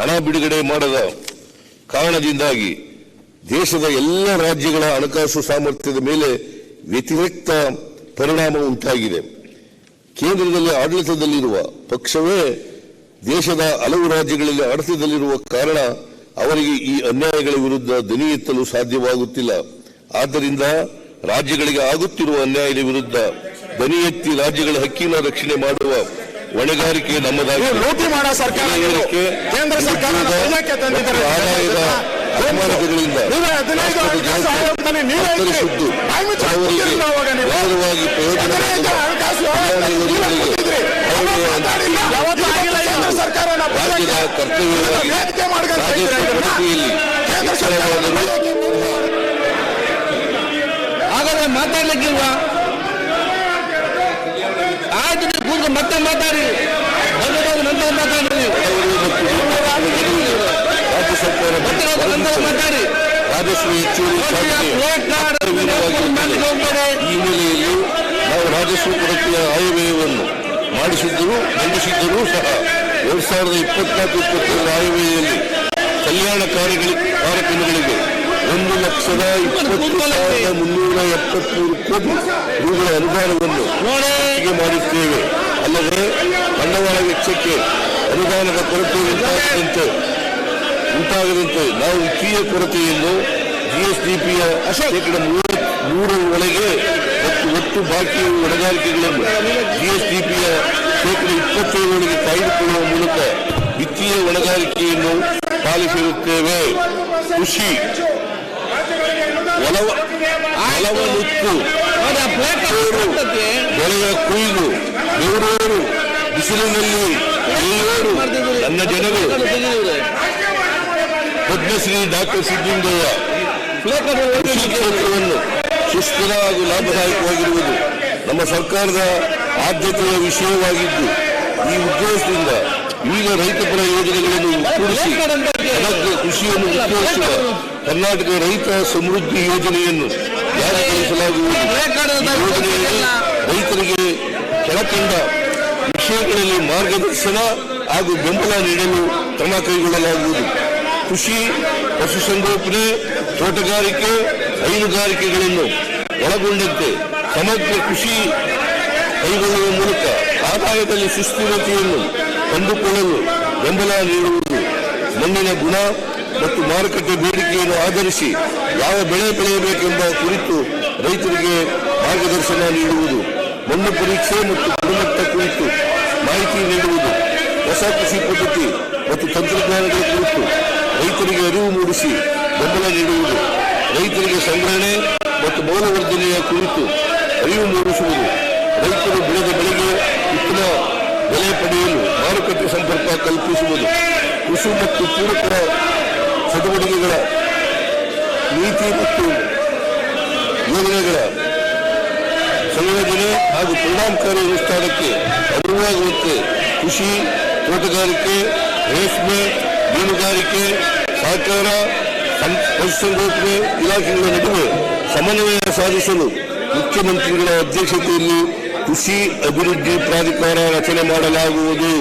ಹಣ ಬಿಡುಗಡೆ ಮಾಡದ ಕಾರಣದಿಂದಾಗಿ ದೇಶದ ಎಲ್ಲ ರಾಜ್ಯಗಳ ಹಣಕಾಸು ಸಾಮರ್ಥ್ಯದ ಮೇಲೆ ವ್ಯತಿರಿಕ್ತ ಪರಿಣಾಮ ಉಂಟಾಗಿದೆ. ಕೇಂದ್ರದಲ್ಲಿ ಆಡಳಿತದಲ್ಲಿರುವ ಪಕ್ಷವೇ ದೇಶದ ಹಲವು ರಾಜ್ಯಗಳಲ್ಲಿ ಆಡಳಿತದಲ್ಲಿರುವ ಕಾರಣ ಅವರಿಗೆ ಈ ಅನ್ಯಾಯಗಳ ವಿರುದ್ಧ ದನಿ ಎತ್ತಲು ಸಾಧ್ಯವಾಗುತ್ತಿಲ್ಲ. ಆದ್ದರಿಂದ ರಾಜ್ಯಗಳಿಗೆ ಆಗುತ್ತಿರುವ ಅನ್ಯಾಯದ ವಿರುದ್ಧ ದನಿ ಎತ್ತಿ ರಾಜ್ಯಗಳ ಹಕ್ಕಿನ ರಕ್ಷಣೆ ಮಾಡುವ ಹೊಣೆಗಾರಿಕೆ ನಮ್ಮದಾಗಿ ಲೂಟಿ ಮಾಡೋ ಸರ್ಕಾರ ಕೇಂದ್ರ ಸರ್ಕಾರ ಹಾಗಾದ್ರೆ ಮಾತಾಡ್ಲಿಕ್ಕಿಲ್ವಾ? ಆಯ್ತು ಮತ್ತೆ ಮಾತಾಡಿ. ನಂತರ ಮಾತಾಡ್ರಿ ರಾಜ್ಯ ಸರ್ಕಾರ ಮತ್ತೆ ನಂತರ ಮಾತಾಡಿ. ರಾಜಸ್ವ ಹೆಚ್ಚುವರಿ. ಈ ಹಿನ್ನೆಲೆಯಲ್ಲಿ ನಾವು ರಾಜಸ್ವ ಕೊರತೆಯ ಆಯವ್ಯಯವನ್ನು ಮಾಡಿಸಿದ್ದರೂ ಮಂಡಿಸಿದ್ದರೂ ಸಹ ಎರಡ್ ಸಾವಿರದ ಇಪ್ಪತ್ನಾಲ್ಕು ಇಪ್ಪತ್ತೈದರ ಆಯವ್ಯಯದಲ್ಲಿ ಕಲ್ಯಾಣ ಕಾರ್ಯಗಳಿಗೆ ಕಾರ್ಯಕ್ರಮಗಳಿಗೆ ಒಂದು ಲಕ್ಷದ ಇಪ್ಪತ್ತು ಸಾವಿರದ ಮುನ್ನೂರ ಎಪ್ಪತ್ಮೂರು ಕೋಟಿ ರೂಗಳ ಅನುದಾನವನ್ನು ಮಾಡುತ್ತೇವೆ ಮಾಡಿದ್ದೇವೆ ಅಲ್ಲದೆ ಬಂಡವಾಳ ವೆಚ್ಚಕ್ಕೆ ಅನುದಾನದ ಕೊರತೆ ಉಂಟಾಗದಂತೆ ಉಂಟಾಗದಂತೆ ನಾವು ವಿತ್ತೀಯ ಕೊರತೆಯನ್ನು ಜಿಎಸ್ಡಿಪಿಯ ಶೇಕಡ ಮೂರು ಒಳಗೆ ಮತ್ತು ಒಟ್ಟು ಬಾಕಿ ಹೊಣೆಗಾರಿಕೆಗಳನ್ನು ಜಿಎಸ್ಡಿಪಿಯ ಶೇಕಡ ಇಪ್ಪತ್ತೈದರೊಳಗೆ ಕಾಯ್ದುಕೊಳ್ಳುವ ಮೂಲಕ ವಿತ್ತೀಯ ಹೊಣೆಗಾರಿಕೆಯನ್ನು ಪಾಲಿಸಿರುತ್ತೇವೆ. ಕೃಷಿ ಕಾರ್ಡ್ ಕೊಟ್ಟಕ್ಕೆ ಬೆಳೆಯ ಕೊಯ್ಲು ಬೆವರೂರು ಬಿಸಿಲಿನಲ್ಲಿ ಎಲ್ಲರೂ ನನ್ನ ಜನರು ಪದ್ಮಶ್ರೀ ಡಾಕ್ಟರ್ ಸಿದ್ದಲಿಂಗಯ್ಯ ಸುಸ್ಥಿರ ಹಾಗೂ ಲಾಭದಾಯಕವಾಗಿರುವುದು ನಮ್ಮ ಸರ್ಕಾರದ ಆದ್ಯತೆಯ ವಿಷಯವಾಗಿದ್ದು, ಈ ಉದ್ದೇಶದಿಂದ ವಿವಿಧ ರೈತಪರ ಯೋಜನೆಗಳನ್ನು ಕೂಡಿಸಿ ಕೃಷಿಯನ್ನು ಉತ್ತೇಜಿಸುವ ಕರ್ನಾಟಕ ರೈತ ಸಮೃದ್ಧಿ ಯೋಜನೆಯನ್ನು ಜಾರಿಗೊಳಿಸಲಾಗುವುದು. ರೈತರಿಗೆ ಕೆಳಕಂಡ ವಿಷಯಗಳಲ್ಲಿ ಮಾರ್ಗದರ್ಶನ ಹಾಗೂ ಬೆಂಬಲ ನೀಡಲು ಕ್ರಮ ಕೈಗೊಳ್ಳಲಾಗುವುದು. ಕೃಷಿ, ಪಶುಸಂಗೋಪನೆ, ತೋಟಗಾರಿಕೆ, ಹೈನುಗಾರಿಕೆಗಳನ್ನು ಒಳಗೊಂಡಂತೆ ಸಮಗ್ರ ಕೃಷಿ ಕೈಗೊಳ್ಳುವ ಮೂಲಕ ಆದಾಯದಲ್ಲಿ ಸುಸ್ಥಿರತೆಯನ್ನು ಕಂಡುಕೊಳ್ಳಲು ಬೆಂಬಲ ನೀಡುವುದು. ಮಣ್ಣಿನ ಗುಣ ಮತ್ತು ಮಾರುಕಟ್ಟೆ ಬೇಡಿಕೆಯನ್ನು ಆಧರಿಸಿ ಯಾವ ಬೆಳೆ ಬೆಳೆಯಬೇಕೆಂಬ ಕುರಿತು ರೈತರಿಗೆ ಮಾರ್ಗದರ್ಶನ ನೀಡುವುದು. ಮಣ್ಣು ಪರೀಕ್ಷೆ ಮತ್ತು ಗುಣಮಟ್ಟ ಕುರಿತು ಮಾಹಿತಿ ನೀಡುವುದು ಹೊಸ ಕೃಷಿ ಪದ್ಧತಿ ಮತ್ತು ತಂತ್ರಜ್ಞಾನಗಳ ಕುರಿತು ರೈತರಿಗೆ ಅರಿವು ಮೂಡಿಸಿ ಬೆಂಬಲ ನೀಡುವುದು. ರೈತರಿಗೆ ಸಂಗ್ರಹಣೆ ಮತ್ತು ಮೌಲ್ಯವರ್ಧನೆಯ ಕುರಿತು ಅರಿವು ಮೂಡಿಸುವುದು. ರೈತರು ಬೆಳೆದ ಬೆಳೆಗೆ ಉತ್ತಮ ಬೆಲೆ ಪಡೆಯಲು ಮಾರುಕಟ್ಟೆ ಸಂಪರ್ಕ ಕಲ್ಪಿಸುವುದು. ಕೃಷಿ ಮತ್ತು ಪೂರಕ ಚಟುವಟಿಕೆಗಳ ನೀತಿ ಮತ್ತು ಯೋಜನೆಗಳ ಸಂಯೋಜನೆ ಹಾಗೂ ಪರಿಣಾಮಕಾರಿ ಅನುಷ್ಠಾನಕ್ಕೆ ಅನುವಾಗುವಂತೆ ಕೃಷಿ ತೋಟಗಾರಿಕೆ, ರೇಷ್ಮೆ, ಮೀನುಗಾರಿಕೆ, ಸಹಕಾರ ಪಶುಸಂಗೋಪನೆ ಇಲಾಖೆಗಳ ನಡುವೆ ಸಮನ್ವಯ ಸಾಧಿಸಲು ಮುಖ್ಯಮಂತ್ರಿಗಳ ಅಧ್ಯಕ್ಷತೆಯಲ್ಲಿ ಕೃಷಿ ಅಭಿವೃದ್ಧಿ ಪ್ರಾಧಿಕಾರ ರಚನೆ ಮಾಡಲಾಗುವುದು.